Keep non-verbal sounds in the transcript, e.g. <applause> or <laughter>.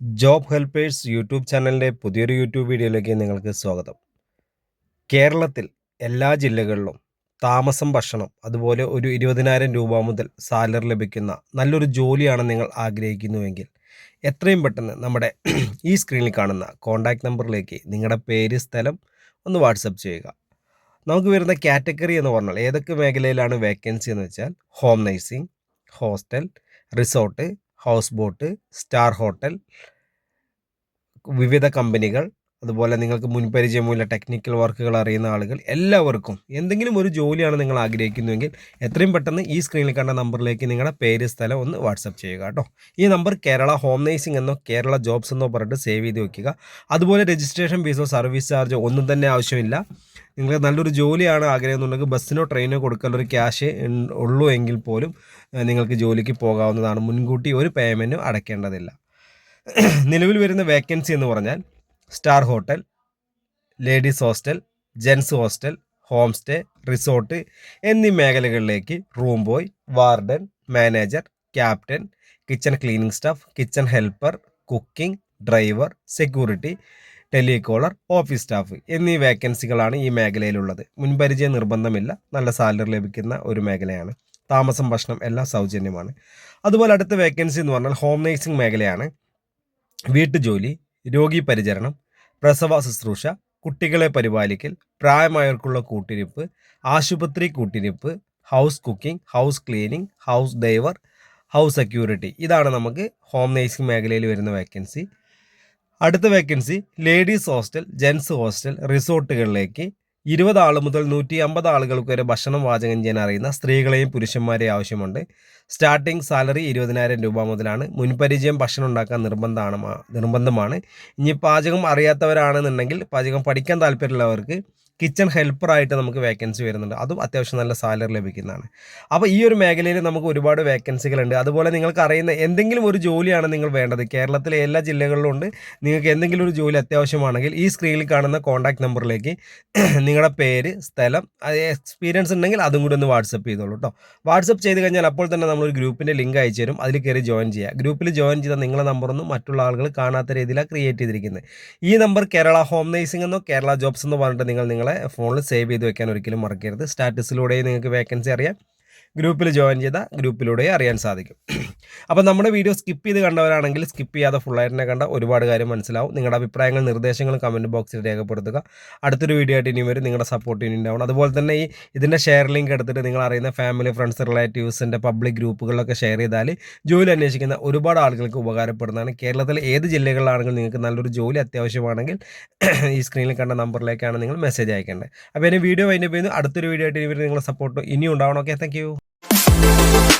Job helpers YouTube ചാനലിന്റെ പുതിയൊരു YouTube വീഡിയോയിലേക്ക് നിങ്ങൾക്ക് സ്വാഗതം. കേരളത്തിൽ എല്ലാ ജില്ലകളിലും താമസം ഭക്ഷണം അതുപോലെ ഒരു ഇരുപതിനായിരം രൂപ മുതൽ സാലറി ലഭിക്കുന്ന നല്ലൊരു ജോലിയാണ് നിങ്ങൾ ആഗ്രഹിക്കുന്നുവെങ്കിൽ എത്രയും പെട്ടെന്ന് നമ്മുടെ ഈ സ്ക്രീനിൽ കാണുന്ന കോൺടാക്റ്റ് നമ്പറിലേക്ക് നിങ്ങളുടെ പേര് സ്ഥലം ഒന്ന് വാട്സപ്പ് ചെയ്യുക. നമുക്ക് വരുന്ന കാറ്റഗറി എന്ന് പറഞ്ഞാൽ ഏതൊക്കെ മേഖലയിലാണ് വേക്കൻസി എന്ന് വെച്ചാൽ home nursing hostel resort house boat star hotel വിവിധ കമ്പനികൾ അതുപോലെ നിങ്ങൾക്ക് മുൻപരിചയമുള്ള ടെക്നിക്കൽ വർക്കുകൾ അറിയുന്ന ആളുകൾ എല്ലാവർക്കും എന്തെങ്കിലും ഒരു ജോലിയാണ് നിങ്ങൾ ആഗ്രഹിക്കുന്നുവെങ്കിൽ എത്രയും പെട്ടെന്ന് ഈ സ്ക്രീനിൽ കണ്ട നമ്പറിലേക്ക് നിങ്ങളുടെ പേര് സ്ഥലം ഒന്ന് വാട്സപ്പ് ചെയ്യുക കേട്ടോ. ഈ നമ്പർ കേരള ഹോം നേഴ്സിംഗ് എന്നോ കേരള ജോബ്സ് എന്നോ പറഞ്ഞിട്ട് സേവ് ചെയ്ത് വെക്കുക. അതുപോലെ രജിസ്ട്രേഷൻ ഫീസോ സർവീസ് ചാർജോ ഒന്നും തന്നെ ആവശ്യമില്ല. നിങ്ങൾക്ക് നല്ലൊരു ജോലിയാണ് ആഗ്രഹം എന്നുണ്ടെങ്കിൽ ബസ്സിനോ ട്രെയിനോ കൊടുക്കാനുള്ളൊരു ക്യാഷ് ഉള്ളൂ എങ്കിൽ പോലും നിങ്ങൾക്ക് ജോലിക്ക് പോകാവുന്നതാണ്. മുൻകൂട്ടി ഒരു പേയ്മെന്റും അടയ്ക്കേണ്ടതില്ല. നിലവിൽ വരുന്ന വേക്കൻസി എന്ന് പറഞ്ഞാൽ star hotel ladies hostel gents hostel home stay resort എന്നീ മേഖലകളിലേക്ക് room boy warden manager captain kitchen cleaning staff kitchen helper cooking driver security telecaller office staff എന്നീ വേക്കൻസികളാണ് ഈ മേഖലയിലുള്ളത്. മുൻപരിചയം നിർബന്ധമില്ല. നല്ല സാലറി ലഭിക്കുന്ന ഒരു മേഖലയാണ്. താമസം ഭക്ഷണം എല്ലാം സൗജന്യമാണ്. അതുപോലെ അടുത്ത വേക്കൻസി എന്ന് പറഞ്ഞാൽ ഹോം നേഴ്സിംഗ് മേഖലയാണ്. വീട്ടുജോലി രോഗി പരിചരണം പ്രസവ ശുശ്രൂഷ കുട്ടികളെ പരിപാലിക്കൽ പ്രായമായവർക്കുള്ള കൂട്ടിരിപ്പ് ആശുപത്രി കൂട്ടിരിപ്പ് house cooking house cleaning house driver house security. ഇതാണ് നമുക്ക് ഹോം നേഴ്സിംഗ് മേഖലയിൽ വരുന്ന വേക്കൻസി. അടുത്ത vacancy ladies hostel gents hostel റിസോർട്ടുകളിലേക്ക് ഇരുപത് ആൾ മുതൽ നൂറ്റി അമ്പത് ആളുകൾക്ക് വരെ ഭക്ഷണം പാചകം ചെയ്യാൻ അറിയുന്ന സ്ത്രീകളെയും പുരുഷന്മാരെയും ആവശ്യമുണ്ട്. സ്റ്റാർട്ടിംഗ് സാലറി ഇരുപതിനായിരം രൂപ മുതലാണ്. മുൻപരിചയം ഭക്ഷണം ഉണ്ടാക്കാൻ നിർബന്ധമാണ് നിർബന്ധമാണ്. ഇനി പാചകം അറിയാത്തവരാണെന്നുണ്ടെങ്കിൽ പാചകം പഠിക്കാൻ താല്പര്യമുള്ളവർക്ക് കിച്ചൺ ഹെൽപ്പറായിട്ട് നമുക്ക് വേക്കൻസി വരുന്നുണ്ട്. അതും അത്യാവശ്യം നല്ല സാലറി ലഭിക്കുന്നതാണ്. അപ്പോൾ ഈ ഒരു മേഖലയിൽ നമുക്ക് ഒരുപാട് വേക്കൻസികളുണ്ട് അതുപോലെ നിങ്ങൾക്ക് അറിയുന്ന എന്തെങ്കിലും ഒരു ജോലിയാണ് നിങ്ങൾ വേണ്ടത്. കേരളത്തിലെ എല്ലാ ജില്ലകളിലും ഉണ്ട്. നിങ്ങൾക്ക് എന്തെങ്കിലും ഒരു ജോലി അത്യാവശ്യമാണെങ്കിൽ ഈ സ്ക്രീനിൽ കാണുന്ന കോൺടാക്ട് നമ്പറിലേക്ക് <clears throat> നിങ്ങളുടെ പേര് സ്ഥലം എക്സ്പീരിയൻസ് ഉണ്ടെങ്കിൽ അതും കൂടി ഒന്ന് വാട്സപ്പ് ചെയ്തോളൂ കേട്ടോ വാട്സപ്പ് ചെയ്ത് കഴിഞ്ഞാൽ അപ്പോൾ തന്നെ നമ്മളൊരു ഗ്രൂപ്പിന്റെ ലിങ്ക് അയച്ചു തരും. അതിൽ കയറി ജോയിൻ ചെയ്യുക. ഗ്രൂപ്പിൽ ജോയിൻ ചെയ്താൽ നിങ്ങളുടെ നമ്പറൊന്നും മറ്റുള്ള ആളുകൾ കാണാത്ത രീതിയിലാണ് ക്രിയേറ്റ് ചെയ്തിരിക്കുന്നത്. ഈ നമ്പർ കേരള ഹോം നേഴ്സിംഗ് എന്നോ കേരള ജോബ്സ് എന്നോ പറഞ്ഞിട്ട് നിങ്ങൾ നിങ്ങളെ ഫോണിൽ സേവ് ചെയ്ത് വെക്കാൻ ഒരിക്കലും മറക്കരുത്. സ്റ്റാറ്റസിലൂടെ നിങ്ങൾക്ക് വേക്കൻസി അറിയാം. ഗ്രൂപ്പിൽ ജോയിൻ ചെയ്ത ഗ്രൂപ്പിലൂടെ അറിയാൻ സാധിക്കും. അപ്പോൾ നമ്മുടെ വീഡിയോ സ്കിപ്പ് ചെയ്ത് കണ്ടവരാണെങ്കിൽ സ്കിപ്പ് ചെയ്യാതെ ഫുള്ളായിട്ട് കണ്ട ഒരുപാട് കാര്യം മനസ്സിലാവും. നിങ്ങളുടെ അഭിപ്രായങ്ങൾ നിർദ്ദേശങ്ങൾ കമന്റ് ബോക്സിൽ രേഖപ്പെടുത്തുക. അടുത്തൊരു വീഡിയോ ആയിട്ട് ഇനി വരും. നിങ്ങളുടെ സപ്പോർട്ട് ഇനി ഉണ്ടാവണം അതുപോലെ തന്നെ ഈ ഇതിന്റെ ഷെയർ ലിങ്ക് എടുത്തിട്ട് നിങ്ങൾ അറിയുന്ന ഫാമിലി ഫ്രണ്ട്സ് റിലേറ്റീവ്സിന്റെ പബ്ലിക് ഗ്രൂപ്പുകളിലൊക്കെ ഷെയർ ചെയ്താൽ ജോലി അന്വേഷിക്കുന്ന ഒരുപാട് ആളുകൾക്ക് ഉപകാരപ്പെടുന്നതാണ്. കേരളത്തിലെ ഏത് ജില്ലകളിലാണെങ്കിലും നിങ്ങൾക്ക് നല്ലൊരു ജോലി അത്യാവശ്യമാണെങ്കിൽ ഈ സ്ക്രീനിൽ കണ്ട നമ്പറിലേക്കാണ് നിങ്ങൾ മെസ്സേജ് അയക്കേണ്ടത്. അപ്പോൾ ഇനി വീഡിയോ അതിന്റെ പേര് അടുത്തൊരു വീഡിയോ ആയിട്ട് ഇനി നിങ്ങളുടെ സപ്പോർട്ട് ഇനിയും ഉണ്ടാവണം. Okay thank Thank you.